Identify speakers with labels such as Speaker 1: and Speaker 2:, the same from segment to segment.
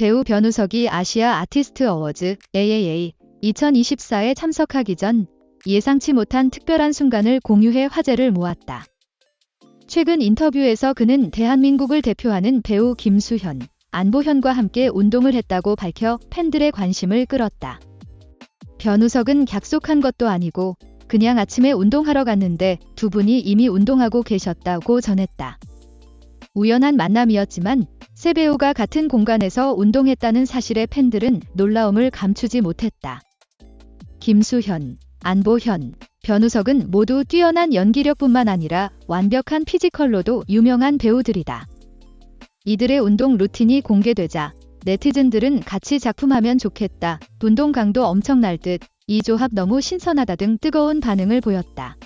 Speaker 1: 배우 변우석이 아시아 아티스트 어워즈 AAA 2024에 참석하기 전 예상치 못한 특별한 순간을 공유해 화제를 모았다. 최근 인터뷰에서 그는 대한민국을 대표하는 배우 김수현, 안보현과 함께 운동을 했다고 밝혀 팬들의 관심을 끌었다. 변우석은 약속한 것도 아니고 그냥 아침에 운동하러 갔는데 두 분이 이미 운동하고 계셨다고 전했다. 우연한 만남이었지만 새 배우가 같은 공간에서 운동했다는 사실에 팬들은 놀라움을 감추지 못했다. 김수현, 안보현, 변우석은 모두 뛰어난 연기력뿐만 아니라 완벽한 피지컬로도 유명한 배우들이다. 이들의 운동 루틴이 공개되자 네티즌들은 같이 작품하면 좋겠다. 운동 강도 엄청날 듯. 이 조합 너무 신선하다 등 뜨거운 반응을 보였다.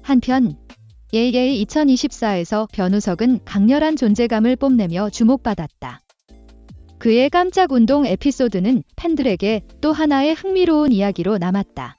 Speaker 1: 한편 AA 2024에서 변우석은 강렬한 존재감을 뽐내며 주목받았다. 그의 깜짝 운동 에피소드는 팬들에게 또 하나의 흥미로운 이야기로 남았다.